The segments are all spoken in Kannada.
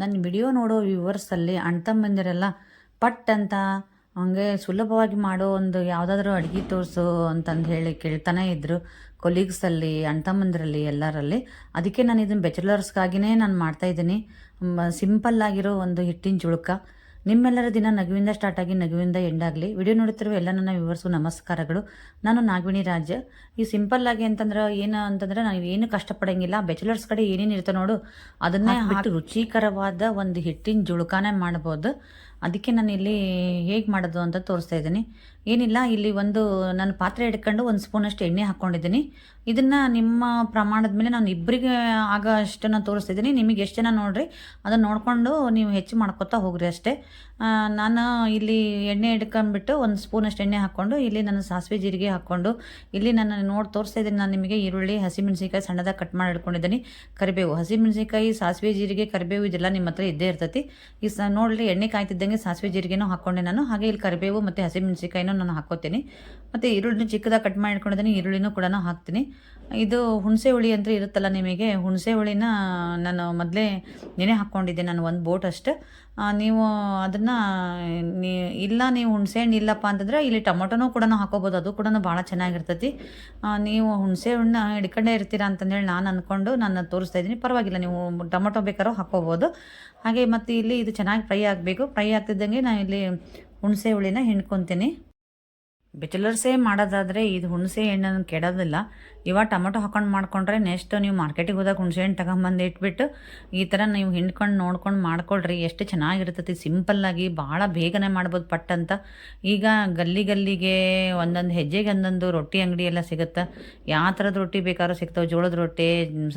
ನನ್ನ ವಿಡಿಯೋ ನೋಡೋ ವ್ಯೂವರ್ಸಲ್ಲಿ ಅಣ್ಣ ತಮ್ಮಂದಿರೆಲ್ಲ ಪಟ್ ಅಂತ ಹಂಗೆ ಸುಲಭವಾಗಿ ಮಾಡೋ ಒಂದು ಯಾವುದಾದ್ರೂ ಅಡುಗೆ ತೋರಿಸು ಅಂತಂದು ಹೇಳಿ ಕೇಳ್ತಾನೆ ಇದ್ದರು ಕೊಲೀಗ್ಸಲ್ಲಿ ಅಣ್ಣ ತಮ್ಮಂದಿರಲ್ಲಿ ಎಲ್ಲರಲ್ಲಿ. ಅದಕ್ಕೆ ನಾನು ಇದನ್ನು ಬ್ಯಾಚುಲರ್ಸ್ಗಾಗಿನೇ ನಾನು ಮಾಡ್ತಾಯಿದ್ದೀನಿ ಸಿಂಪಲ್ಲಾಗಿರೋ ಒಂದು ಹಿಟ್ಟಿನ ಜುಳುಕ. ನಿಮ್ಮೆಲ್ಲರ ದಿನ ನಗುವಿಂದ ಸ್ಟಾರ್ಟ್ ಆಗಿ ನಗುವಿಂದ ಆಗಲಿ. ವಿಡಿಯೋ ನೋಡುತ್ತಿರುವ ಎಲ್ಲ ನನ್ನ ವಿವರ್ಸು ನಮಸ್ಕಾರಗಳು. ನಾನು ನಾಗವಿಣಿ ರಾಜ. ಈ ಸಿಂಪಲ್ ಆಗಿ ಅಂತಂದ್ರೆ ಏನು ಅಂತಂದ್ರೆ ನಾವು ಏನು ಕಷ್ಟಪಡಂಗಿಲ್ಲ. ಬ್ಯಾಚುಲರ್ಸ್ ಕಡೆ ಏನೇನು ಇರ್ತಾವೆ ನೋಡು ಅದನ್ನೇ ಹಾಕಿ ರುಚಿಕರವಾದ ಒಂದು ಹಿಟ್ಟಿನ ಜುಳುಕಾನೇ ಮಾಡ್ಬೋದು. ಅದಕ್ಕೆ ನಾನು ಇಲ್ಲಿ ಹೇಗೆ ಮಾಡೋದು ಅಂತ ತೋರಿಸ್ತಾ ಇದ್ದೀನಿ. ಏನಿಲ್ಲ, ಇಲ್ಲಿ ಒಂದು ನಾನು ಪಾತ್ರೆ ಹಿಡ್ಕೊಂಡು ಒಂದು ಸ್ಪೂನಷ್ಟು ಎಣ್ಣೆ ಹಾಕ್ಕೊಂಡಿದ್ದೀನಿ. ಇದನ್ನು ನಿಮ್ಮ ಪ್ರಮಾಣದ ಮೇಲೆ ನಾನು ಇಬ್ಬರಿಗೆ ಆಗ ಅಷ್ಟನ್ನು ತೋರಿಸ್ತಿದ್ದೀನಿ. ನಿಮಗೆ ಎಷ್ಟು ಜನ ನೋಡಿರಿ, ಅದನ್ನು ನೋಡಿಕೊಂಡು ನೀವು ಹೆಚ್ಚು ಮಾಡ್ಕೊತಾ ಹೋಗ್ರಿ ಅಷ್ಟೇ. ನಾನು ಇಲ್ಲಿ ಎಣ್ಣೆ ಹಿಡ್ಕೊಂಡ್ಬಿಟ್ಟು ಒಂದು ಸ್ಪೂನಷ್ಟು ಎಣ್ಣೆ ಹಾಕ್ಕೊಂಡು, ಇಲ್ಲಿ ನಾನು ಸಾಸಿವೆ ಜೀರಿಗೆ ಹಾಕ್ಕೊಂಡು, ಇಲ್ಲಿ ನಾನು ನೋಡಿ ತೋರಿಸ್ತಾ ಇದ್ದೀನಿ. ನಾನು ನಿಮಗೆ ಈರುಳ್ಳಿ, ಹಸಿಮೆಣಸಿನ್ಕಾಯಿ ಸಣ್ಣದಾಗಿ ಕಟ್ ಮಾಡಿ ಇಟ್ಕೊಂಡಿದ್ದೀನಿ. ಕರಿಬೇವು, ಹಸಿಮೆಣಸಿನ್ಕಾಯಿ, ಸಾಸಿವೆ ಜೀರಿಗೆ, ಕರಿಬೇವು ಇದೆಲ್ಲ ನಿಮ್ಮ ಹತ್ರ ಇದ್ದೇ ಇರ್ತೈತಿ. ಈ ಸ ನೋಡಲಿ ಎಣ್ಣೆ ಕಾಯ್ತಿದ್ದಂಗೆ ಸಾಸಿವೆ ಜೀರಿಗೆನೂ ಹಾಕ್ಕೊಂಡೆ ನಾನು. ಹಾಗೆ ಇಲ್ಲಿ ಕರಿಬೇವು ಮತ್ತು ಹಸಿಮೆಣಸಿನ್ಕಾಯಿನೂ ನಾನು ಹಾಕೋತೀನಿ ಮತ್ತು ಈರುಳ್ಳಿನ ಚಿಕ್ಕದಾಗಿ ಕಟ್ ಮಾಡಿ ಇಟ್ಕೊಂಡಿದ್ದೀನಿ ಈರುಳ್ಳಿನೂ ಕೂಡ ಹಾಕ್ತೀನಿ. ಇದು ಹುಣಸೆ ಹುಳಿ ಅಂತ ಇರುತ್ತಲ್ಲ ನಿಮಗೆ? ಹುಣಸೆ ಹುಳಿನ ನಾನು ಮೊದಲೇ ನೆನೆ ಹಾಕ್ಕೊಂಡಿದ್ದೆ ನಾನು ಒಂದು ಬೋಟ್ ಅಷ್ಟು. ನೀವು ಅದನ್ನು, ನೀ, ಇಲ್ಲ ನೀವು ಹುಣಸೆ ಹಣ್ಣು ಇಲ್ಲಪ್ಪ ಅಂತಂದ್ರೆ ಇಲ್ಲಿ ಟೊಮೊಟೊನೂ ಕೂಡ ಹಾಕೋಬೋದು ಅದು ಕೂಡ ಭಾಳ ಚೆನ್ನಾಗಿರ್ತೈತಿ. ನೀವು ಹುಣಸೆ ಹಣ್ಣು ಹಿಡ್ಕೊಂಡೇ ಇರ್ತೀರಾ ಅಂತಂದೇಳಿ ನಾನು ಅಂದ್ಕೊಂಡು ನಾನು ತೋರಿಸ್ತಾ ಇದ್ದೀನಿ. ಪರವಾಗಿಲ್ಲ, ನೀವು ಟೊಮೊಟೊ ಬೇಕಾದ್ರೂ ಹಾಕೋಬೋದು ಹಾಗೆ ಮತ್ತು ಇಲ್ಲಿ ಇದು ಚೆನ್ನಾಗಿ ಫ್ರೈ ಆಗಬೇಕು. ಫ್ರೈ ಆಗ್ತಿದ್ದಂಗೆ ನಾನು ಇಲ್ಲಿ ಹುಣಸೆ ಹುಳಿನ ಹಿಂಡ್ಕೊತೀನಿ. ಬ್ಯಾಚುಲರ್ಸೇ ಮಾಡೋದಾದರೆ ಇದು ಹುಣಸೆ ಹಣ್ಣನ್ನು ಕೆಡೋದಿಲ್ಲ. ಇವಾಗ ಟೊಮೊಟೊ ಹಾಕೊಂಡು ಮಾಡ್ಕೊಂಡ್ರೆ ನೆಕ್ಸ್ಟ್ ನೀವು ಮಾರ್ಕೆಟಿಗೆ ಹೋದಾಗ ಹುಣಸೆ ಹಣ್ಣು ತಗೊಂಬಂದು ಇಟ್ಬಿಟ್ಟು ಈ ಥರ ನೀವು ಹಿಂಡ್ಕೊಂಡು ನೋಡ್ಕೊಂಡು ಮಾಡ್ಕೊಳ್ರಿ. ಎಷ್ಟು ಚೆನ್ನಾಗಿರ್ತೈತಿ ಸಿಂಪಲ್ಲಾಗಿ ಭಾಳ ಬೇಗನೆ ಮಾಡ್ಬೋದು ಪಟ್ ಅಂತ. ಈಗ ಗಲ್ಲಿ ಗಲ್ಲಿಗೆ ಒಂದೊಂದು ಹೆಜ್ಜೆಗೆ ಒಂದೊಂದು ರೊಟ್ಟಿ ಅಂಗಡಿ ಎಲ್ಲ ಸಿಗುತ್ತೆ. ಯಾವ ಥರದ ರೊಟ್ಟಿ ಬೇಕಾದ್ರೂ ಸಿಗ್ತಾವೆ, ಜೋಳದ ರೊಟ್ಟಿ,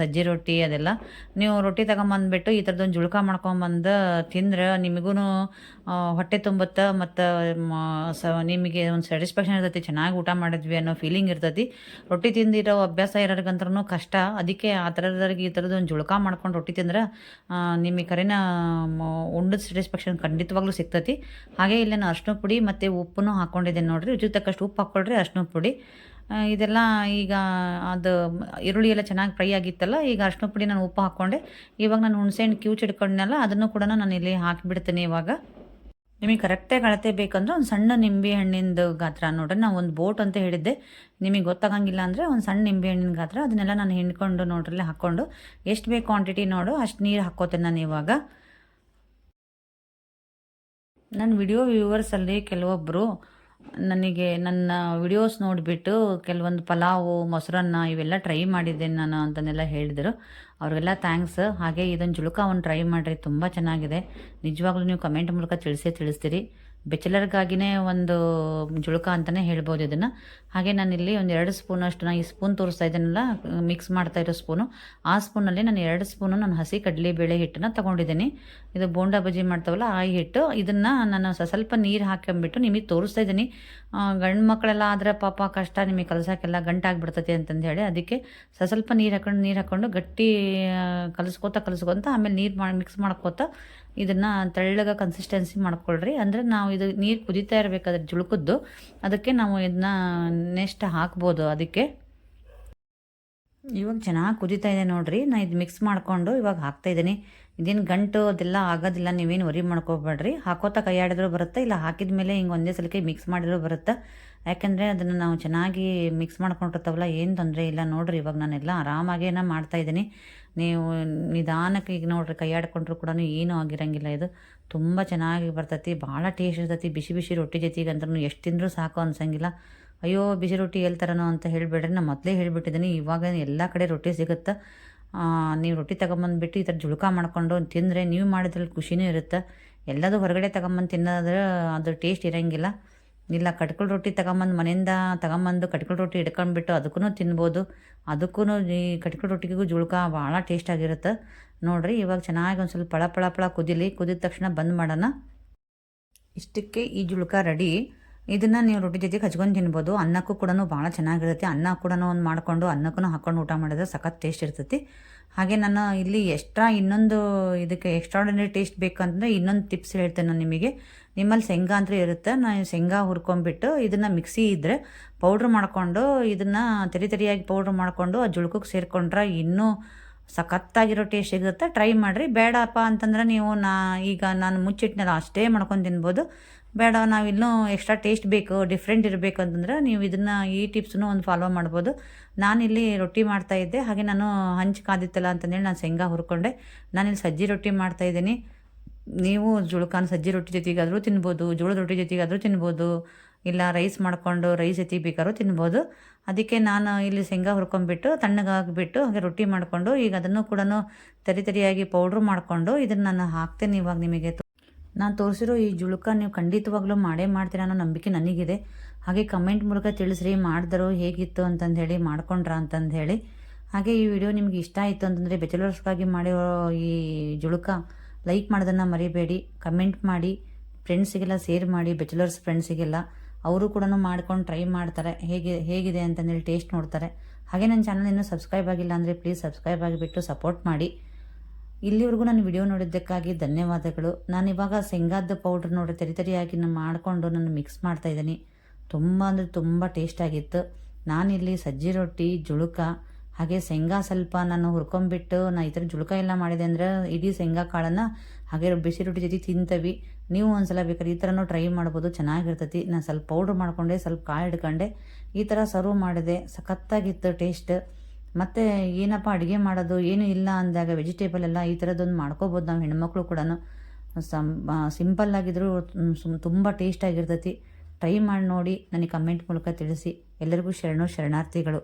ಸಜ್ಜೆ ರೊಟ್ಟಿ ಅದೆಲ್ಲ. ನೀವು ರೊಟ್ಟಿ ತಗೊಂಬಂದ್ಬಿಟ್ಟು ಈ ಥರದೊಂದು ಜುಳ್ಕ ಮಾಡ್ಕೊಂಬಂದು ತಿಂದ್ರೆ ನಿಮಗೂ ಹೊಟ್ಟೆ ತುಂಬುತ್ತೆ ಮತ್ತು ಸ, ನಿಮಗೆ ಒಂದು ಸ್ಯಾಟಿಸ್ಫ್ಯಾಕ್ಷನ್ ಇರ್ತೈತಿ, ಚೆನ್ನಾಗಿ ಊಟ ಮಾಡಿದ್ವಿ ಅನ್ನೋ ಫೀಲಿಂಗ್ ಇರ್ತೈತಿ. ರೊಟ್ಟಿ ತಿಂದಿರೋ ಅಭ್ಯಾಸ ಇರೋರಿಗಂತ್ರೂ ಕಷ್ಟ. ಅದಕ್ಕೆ ಆ ಥರದವ್ರಿಗೆ ಈ ಥರದ್ದು ಒಂದು ಜುಳಕ ಮಾಡ್ಕೊಂಡು ರೊಟ್ಟಿ ತಿಂದ್ರೆ ನಿಮಗೆ ಕರೆನ ಉಂಡದ ಸ್ಯಾಟಿಸ್ಫ್ಯಾಕ್ಷನ್ ಖಂಡಿತವಾಗ್ಲೂ ಸಿಗ್ತೈತಿ. ಹಾಗೆ ಇಲ್ಲಿ ನಾನು ಅರ್ಶಿನ ಪುಡಿ ಮತ್ತು ಉಪ್ಪನ್ನು ಹಾಕ್ಕೊಂಡಿದ್ದೀನಿ ನೋಡಿರಿ. ರುಚಿ ತಕ್ಕಷ್ಟು ಉಪ್ಪು ಹಾಕ್ಕೊಳ್ರಿ, ಅರ್ಶಿನ ಪುಡಿ. ಇದೆಲ್ಲ ಈಗ ಅದು ಈರುಳ್ಳಿ ಎಲ್ಲ ಚೆನ್ನಾಗಿ ಫ್ರೈ ಆಗಿತ್ತಲ್ಲ, ಈಗ ಅರ್ಶಿನ ಪುಡಿ ನಾನು ಉಪ್ಪು ಹಾಕ್ಕೊಂಡೆ. ಇವಾಗ ನಾನು ಹುಣಸೆಹಣ್ಣು ಕ್ಯೂಚ್ ಹಿಡ್ಕೊಂಡ್ನಲ್ಲ, ಅದನ್ನು ಕೂಡ ನಾನು ಇಲ್ಲಿ ಹಾಕಿಬಿಡ್ತೀನಿ ಇವಾಗ. ನಿಮಗೆ ಕರೆಕ್ಟಾಗಿ ಅಳತೆ ಬೇಕಂದ್ರೆ ಒಂದು ಸಣ್ಣ ನಿಂಬೆ ಹಣ್ಣಿಂದು ಗಾತ್ರ ನೋಡ್ರಿ. ನಾವು ಒಂದು ಬೋಟ್ ಅಂತ ಹೇಳಿದ್ದೆ. ನಿಮಗೆ ಗೊತ್ತಾಗಂಗಿಲ್ಲ ಅಂದರೆ ಒಂದು ಸಣ್ಣ ನಿಂಬೆ ಹಣ್ಣಿನ ಗಾತ್ರ, ಅದನ್ನೆಲ್ಲ ನಾನು ಹಿಂಡ್ಕೊಂಡು ನೋಡ್ರಲ್ಲಿ ಹಾಕ್ಕೊಂಡು ಎಷ್ಟು ಬೇಕು ಕ್ವಾಂಟಿಟಿ ನೋಡು, ಅಷ್ಟು ನೀರು ಹಾಕ್ಕೋತೇನೆ ನಾನು ಇವಾಗ. ನನ್ನ ವಿಡಿಯೋ ವ್ಯೂವರ್ಸಲ್ಲಿ ಕೆಲವೊಬ್ಬರು ನನಗೆ ನನ್ನ ವಿಡಿಯೋಸ್ ನೋಡಿಬಿಟ್ಟು ಕೆಲವೊಂದು ಪಲಾವು, ಮೊಸರನ್ನ ಇವೆಲ್ಲ ಟ್ರೈ ಮಾಡಿದ್ದೇನೆ ನಾನು ಅಂತನೆಲ್ಲ ಹೇಳಿದರು. ಅವರೆಲ್ಲ ಥ್ಯಾಂಕ್ಸ್ ಹಾಗೆ ಇದೊಂದು ಜುಳುಕ ಒಂದು ಟ್ರೈ ಮಾಡಿರಿ, ತುಂಬ ಚೆನ್ನಾಗಿದೆ. ನಿಜವಾಗ್ಲೂ ನೀವು ಕಮೆಂಟ್ ಮೂಲಕ ತಿಳಿಸೇ ತಿಳಿಸ್ತೀರಿ. ಬೆಚಲರ್ಗಾಗಿನೇ ಒಂದು ಜುಳುಕ ಅಂತಲೇ ಹೇಳ್ಬೋದು ಇದನ್ನು. ಹಾಗೆ ನಾನಿಲ್ಲಿ ಒಂದು ಎರಡು ಸ್ಪೂನಷ್ಟು ನಾನು ಈ ಸ್ಪೂನ್ ತೋರಿಸ್ತಾ ಇದ್ದೀನಲ್ಲ ಮಿಕ್ಸ್ ಮಾಡ್ತಾ ಇರೋ ಸ್ಪೂನು ಆ ಸ್ಪೂನಲ್ಲಿ ನಾನು ಎರಡು ಸ್ಪೂನು ನಾನು ಹಸಿ ಕಡಲೆಬೇಳೆ ಹಿಟ್ಟನ್ನು ತೊಗೊಂಡಿದ್ದೀನಿ. ಇದು ಬೋಂಡಾ ಬಜ್ಜಿ ಮಾಡ್ತಾವಲ್ಲ, ಆ ಹಿಟ್ಟು, ಇದನ್ನು ನಾನು ಸ್ವಲ್ಪ ನೀರು ಹಾಕೊಂಬಿಟ್ಟು ನಿಮಗೆ ತೋರಿಸ್ತಾ ಇದ್ದೀನಿ. ಗಂಡು ಮಕ್ಕಳೆಲ್ಲ ಆದರೆ ಪಾಪ ಕಷ್ಟ, ನಿಮಗೆ ಕಲಸೋಕ್ಕೆಲ್ಲ ಗಂಟಾಗ್ಬಿಡ್ತೈತಿ ಅಂತಂದು ಹೇಳಿ ಅದಕ್ಕೆ ಸ್ವಲ್ಪ ನೀರು ಹಾಕೊಂಡು, ನೀರು ಹಾಕ್ಕೊಂಡು ಗಟ್ಟಿ ಕಲಿಸ್ಕೊತ ಕಲಿಸ್ಕೊತ ಆಮೇಲೆ ನೀರು ಮಾಡಿ ಮಿಕ್ಸ್ ಮಾಡ್ಕೋತ ಇದನ್ನು ತೆಳ್ಳಗ ಕನ್ಸಿಸ್ಟೆನ್ಸಿ ಮಾಡ್ಕೊಳ್ರಿ. ಅಂದರೆ ನಾವು ಇದು ನೀರು ಕುದಿತಾ ಇರಬೇಕಾದ್ರೆ ಜುಳುಕದ್ದು. ಅದಕ್ಕೆ ನಾವು ಇದನ್ನ ನೆಕ್ಸ್ಟ್ ಹಾಕ್ಬೋದು ಅದಕ್ಕೆ. ಇವಾಗ ಚೆನ್ನಾಗಿ ಕುದೀತಾ ಇದೆ ನೋಡಿರಿ. ನಾ ಇದು ಮಿಕ್ಸ್ ಮಾಡಿಕೊಂಡು ಇವಾಗ ಹಾಕ್ತಾ ಇದ್ದೀನಿ. ಇದೇನು ಗಂಟು ಅದೆಲ್ಲ ಆಗೋದಿಲ್ಲ, ನೀವೇನು ವರಿ ಮಾಡ್ಕೋಬೇಡ್ರಿ. ಹಾಕೋತಾ ಆಡಿದ್ರು ಬರುತ್ತೆ, ಇಲ್ಲ ಹಾಕಿದ ಮೇಲೆ ಹಿಂಗೆ ಒಂದೇ ಸಲಕ್ಕೆ ಮಿಕ್ಸ್ ಮಾಡಿದ್ರು ಬರುತ್ತೆ. ಯಾಕೆಂದರೆ ಅದನ್ನು ನಾವು ಚೆನ್ನಾಗಿ ಮಿಕ್ಸ್ ಮಾಡ್ಕೊಂಡಿರ್ತಾವಲ್ಲ, ಏನು ತೊಂದರೆ ಇಲ್ಲ. ನೋಡಿರಿ, ಇವಾಗ ನಾನೆಲ್ಲ ಆರಾಮಾಗೇನ ಮಾಡ್ತಾ ಇದ್ದೀನಿ. ನೀವು ನಿಧಾನಕ್ಕೆ ಈಗ ನೋಡ್ರಿ, ಕೈ ಆಡ್ಕೊಂಡ್ರು ಕೂಡ ಏನೂ ಆಗಿರಂಗಿಲ್ಲ ಇದು. ತುಂಬ ಚೆನ್ನಾಗಿ ಬರ್ತೈತಿ, ಭಾಳ ಟೇಸ್ಟ್ ಇರ್ತೈತಿ, ಬಿಸಿ ಬಿಸಿ ರೊಟ್ಟಿ ಜೊತೆಗೆ ಅಂದ್ರೂ ಎಷ್ಟು ತಿಂದರೂ ಸಾಕು ಅನ್ಸಂಗಿಲ್ಲ. ಅಯ್ಯೋ, ಬಿಸಿ ರೊಟ್ಟಿ ಹೇಳ್ತಾರನೋ ಅಂತ ಹೇಳಿಬಿಡ್ರಿ ನಾನು ಮೊದಲೇ ಹೇಳಿಬಿಟ್ಟಿದ್ದೀನಿ ಇವಾಗ ಎಲ್ಲ ಕಡೆ ರೊಟ್ಟಿ ಸಿಗುತ್ತೆ. ನೀವು ರೊಟ್ಟಿ ತಗೊಂಬಂದ್ಬಿಟ್ಟು ಈ ಥರ ಜುಳುಕ ಮಾಡ್ಕೊಂಡು ತಿಂದರೆ ನೀವು ಮಾಡಿದ್ರಲ್ಲಿ ಖುಷಿನೂ ಇರುತ್ತೆ. ಎಲ್ಲದೂ ಹೊರಗಡೆ ತಗೊಂಬಂದು ತಿನ್ನೋದ್ರೆ ಅದು ಟೇಸ್ಟ್ ಇರೋಂಗಿಲ್ಲ. ಇಲ್ಲ ಕಟ್ಕಳ ರೊಟ್ಟಿ ತಗೊಂಬಂದು ಮನೆಯಿಂದ ತಗೊಂಬಂದು ಕಟ್ಕಳ ರೊಟ್ಟಿ ಹಿಡ್ಕೊಂಡ್ಬಿಟ್ಟು ಅದಕ್ಕೂ ತಿನ್ಬೋದು. ಅದಕ್ಕೂ ಈ ಕಟ್ಕಳ ರೊಟ್ಟಿಗೂ ಜುಳ್ಕ ಭಾಳ ಟೇಸ್ಟ್ ಆಗಿರುತ್ತೆ. ನೋಡಿರಿ, ಇವಾಗ ಚೆನ್ನಾಗಿ ಒಂದು ಸ್ವಲ್ಪ ಪಳ ಪಳ ಪಳ ಕುದಿಲಿ, ಕುದಿದ ತಕ್ಷಣ ಬಂದ್ ಮಾಡೋಣ. ಇಷ್ಟಕ್ಕೆ ಈ ಜುಳ್ಕ ರೆಡಿ. ಇದನ್ನು ನೀವು ರೊಟ್ಟಿ ಜೊತೆ ಹಚ್ಕೊಂಡು ತಿನ್ಬೋದು. ಅನ್ನಕ್ಕೂ ಕೂಡ ಭಾಳ ಚೆನ್ನಾಗಿರುತ್ತೆ. ಅನ್ನ ಕೂಡ ಒಂದು ಮಾಡಿಕೊಂಡು ಅನ್ನಕ್ಕೂ ಹಾಕ್ಕೊಂಡು ಊಟ ಮಾಡಿದ್ರೆ ಸಖತ್ ಟೇಸ್ಟ್ ಇರ್ತೈತಿ. ಹಾಗೆ ನಾನು ಇಲ್ಲಿ ಎಕ್ಸ್ಟ್ರಾ ಇನ್ನೊಂದು ಇದಕ್ಕೆ ಎಕ್ಸ್ಟ್ರಾರ್ಡಿನರಿ ಟೇಸ್ಟ್ ಬೇಕಂತಂದರೆ ಇನ್ನೊಂದು ಟಿಪ್ಸ್ ಹೇಳ್ತೇನೆ ನಾನು ನಿಮಗೆ. ನಿಮ್ಮಲ್ಲಿ ಶೇಂಗಾ ಅಂದರೆ ಇರುತ್ತೆ. ನಾನು ಶೇಂಗಾ ಹುರ್ಕೊಂಡ್ಬಿಟ್ಟು ಇದನ್ನು ಮಿಕ್ಸಿ ಇದ್ದರೆ ಪೌಡ್ರ್ ಮಾಡಿಕೊಂಡು ಇದನ್ನು ತೆರಿ ತೆರಿಯಾಗಿ ಪೌಡ್ರ್ ಮಾಡಿಕೊಂಡು ಆ ಜುಳ್ಕಕ್ಕೆ ಸೇರಿಕೊಂಡ್ರೆ ಇನ್ನೂ ಸಖತ್ತಾಗಿರೋ ಟೇಸ್ಟ್ ಸಿಗುತ್ತೆ. ಟ್ರೈ ಮಾಡಿರಿ. ಬೇಡಪ್ಪ ಅಂತಂದ್ರೆ ನೀವು ನಾ ಈಗ ನಾನು ಮುಚ್ಚಿಟ್ನೆಲ್ಲ, ಅಷ್ಟೇ ಮಾಡ್ಕೊಂಡು ತಿನ್ಬೋದು. ಬೇಡ, ನಾವು ಇನ್ನೂ ಎಕ್ಸ್ಟ್ರಾ ಟೇಸ್ಟ್ ಬೇಕು ಡಿಫ್ರೆಂಟ್ ಇರಬೇಕು ಅಂತಂದ್ರೆ ನೀವು ಇದನ್ನು ಈ ಟಿಪ್ಸನ್ನು ಒಂದು ಫಾಲೋ ಮಾಡ್ಬೋದು. ನಾನಿಲ್ಲಿ ರೊಟ್ಟಿ ಮಾಡ್ತಾ ಇದ್ದೆ, ಹಾಗೆ ನಾನು ಹಂಚು ಕಾದಿತ್ತಲ್ಲ ಅಂತಂದೇಳಿ ನಾನು ಶೇಂಗಾ ಹುರ್ಕೊಂಡೆ. ನಾನಿಲ್ಲಿ ಸಜ್ಜಿ ರೊಟ್ಟಿ ಮಾಡ್ತಾ ಇದ್ದೀನಿ. ನೀವು ಜುಳ್ಕಾನ್ ಸಜ್ಜಿ ರೊಟ್ಟಿ ಜೊತೆಗಾದರೂ ತಿನ್ಬೋದು, ಜೋಳದ ರೊಟ್ಟಿ ಜೊತೆಗಾದರೂ ತಿನ್ಬೋದು, ಇಲ್ಲ ರೈಸ್ ಮಾಡಿಕೊಂಡು ರೈಸ್ ಜೊತೆ ಬೇಕಾದ್ರೂ ತಿನ್ಬೋದು. ಅದಕ್ಕೆ ನಾನು ಇಲ್ಲಿ ಶೇಂಗಾ ಹುರ್ಕೊಂಡ್ಬಿಟ್ಟು ತಣ್ಣಗಾಗಿಬಿಟ್ಟು ಹಾಗೆ ರೊಟ್ಟಿ ಮಾಡಿಕೊಂಡು, ಈಗ ಅದನ್ನು ಕೂಡ ತರಿ ತರಿಯಾಗಿ ಪೌಡ್ರ್ ಮಾಡಿಕೊಂಡು ಇದನ್ನು ನಾನು ಹಾಕ್ತೇನೆ ಇವಾಗ ನಿಮಗೆ. ನಾನು ತೋರಿಸಿರೋ ಈ ಜುಳುಕ ನೀವು ಖಂಡಿತವಾಗ್ಲೂ ಮಾಡೇ ಮಾಡ್ತೀರಾ ಅನ್ನೋ ನಂಬಿಕೆ ನನಗಿದೆ. ಹಾಗೆ ಕಮೆಂಟ್ ಮೂಲಕ ತಿಳಿಸ್ರಿ, ಮಾಡಿದ್ರು ಹೇಗಿತ್ತು ಅಂತಂದು ಹೇಳಿ, ಮಾಡ್ಕೊಂಡ್ರಾ ಅಂತಂದು ಹೇಳಿ. ಹಾಗೆ ಈ ವಿಡಿಯೋ ನಿಮ್ಗೆ ಇಷ್ಟ ಆಯಿತು ಅಂತಂದರೆ ಬೆಚಲರ್ಸ್ಗಾಗಿ ಮಾಡಿರೋ ಈ ಜುಳುಕ ಲೈಕ್ ಮಾಡೋದನ್ನು ಮರಿಬೇಡಿ ಕಮೆಂಟ್ ಮಾಡಿ ಫ್ರೆಂಡ್ಸಿಗೆಲ್ಲ ಶೇರ್ ಮಾಡಿ ಬೆಚಲರ್ಸ್ ಫ್ರೆಂಡ್ಸಿಗೆಲ್ಲ ಅವರು ಕೂಡ ಮಾಡ್ಕೊಂಡು ಟ್ರೈ ಮಾಡ್ತಾರೆ, ಹೇಗೆ, ಹೇಗಿದೆ ಅಂತಂದೇಳಿ ಟೇಸ್ಟ್ ನೋಡ್ತಾರೆ. ಹಾಗೆ ನನ್ನ ಚಾನಲ್ ಇನ್ನೂ ಸಬ್ಸ್ಕ್ರೈಬ್ ಆಗಿಲ್ಲ ಅಂದರೆ ಪ್ಲೀಸ್ ಸಬ್ಸ್ಕ್ರೈಬ್ ಆಗಿಬಿಟ್ಟು ಸಪೋರ್ಟ್ ಮಾಡಿ. ಇಲ್ಲಿವರೆಗೂ ನಾನು ವಿಡಿಯೋ ನೋಡಿದ್ದಕ್ಕಾಗಿ ಧನ್ಯವಾದಗಳು. ನಾನು ಇವಾಗ ಶೇಂಗಾದ ಪೌಡ್ರ್ ನೋಡಿ ತರಿ ತರಿಯಾಗಿ ನಾನು ಮಾಡಿಕೊಂಡು ನಾನು ಮಿಕ್ಸ್ ಮಾಡ್ತಾ ಇದ್ದೀನಿ. ತುಂಬ ಅಂದರೆ ತುಂಬ ಟೇಸ್ಟಾಗಿತ್ತು ನಾನಿಲ್ಲಿ ಸಜ್ಜಿ ರೊಟ್ಟಿ, ಜುಳುಕ, ಹಾಗೆ ಶೇಂಗಾ ಸ್ವಲ್ಪ ನಾನು ಹುರ್ಕೊಂಬಿಟ್ಟು ನಾನು ಈ ಥರ ಜುಳುಕ ಎಲ್ಲ ಮಾಡಿದೆ ಅಂದರೆ ಇಡೀ ಶೇಂಗಾ ಕಾಳನ್ನು ಹಾಗೆ ಬಿಸಿ ರೊಟ್ಟಿ ಜೊತೆ ತಿಂತವಿ. ನೀವು ಒಂದ್ಸಲ ಬೇಕಾದ್ರೆ ಈ ಥರನೂ ಟ್ರೈ ಮಾಡ್ಬೋದು, ಚೆನ್ನಾಗಿರ್ತೈತಿ. ನಾನು ಸ್ವಲ್ಪ ಪೌಡ್ರ್ ಮಾಡಿಕೊಂಡೆ, ಸ್ವಲ್ಪ ಕಾಳು ಹಿಡ್ಕೊಂಡೆ. ಈ ಥರ ಸರ್ವ್ ಮಾಡಿದೆ. ಸಖತ್ತಾಗಿತ್ತು ಟೇಸ್ಟ್ ಮತ್ತು ಏನಪ್ಪ ಅಡುಗೆ ಮಾಡೋದು, ಏನು ಇಲ್ಲ ಅಂದಾಗ ವೆಜಿಟೇಬಲ್ ಎಲ್ಲ ಈ ಥರದ್ದೊಂದು ಮಾಡ್ಕೋಬೋದು ನಾವು ಹೆಣ್ಮಕ್ಳು ಕೂಡ ಸಮ್ ಸಿಂಪಲ್ ಆಗಿದ್ರು ಸುಮ್, ತುಂಬ ಟೇಸ್ಟಾಗಿರ್ತೈತಿ ಟ್ರೈ ಮಾಡಿ ನೋಡಿ, ನನಗೆ ಕಮೆಂಟ್ ಮೂಲಕ ತಿಳಿಸಿ. ಎಲ್ಲರಿಗೂ ಶರಣು, ಶರಣಾರ್ಥಿಗಳು.